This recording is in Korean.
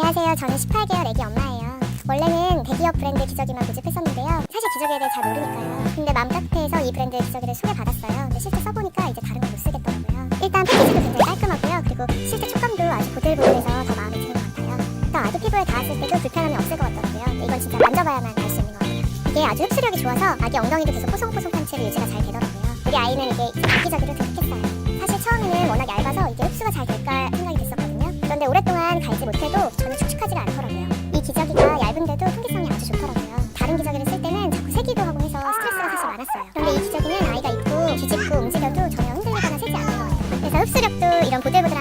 안녕하세요. 저는 18개월 애기 엄마예요. 원래는 대기업 브랜드 기저귀만 고집했었는데요. 사실 기저귀에 대해 잘 모르니까요. 근데 맘카페에서 이 브랜드 기저귀를 소개받았어요. 근데 실제 써보니까 이제 다른 거 못 쓰겠더라고요. 일단 패키지도 굉장히 깔끔하고요. 그리고 실제 촉감도 아주 보들보들해서 더 마음에 드는 것 같아요. 또 아기 피부에 닿았을 때도 불편함이 없을 것 같더라고요. 이건 진짜 만져봐야만 알 수 있는 것 같아요. 이게 아주 흡수력이 좋아서 아기 엉덩이도 계속 뽀송뽀송한 채로 유지가 잘 되더라고요. 우리 아이는 이게 아기저귀를 흡수력도 이런 보들보들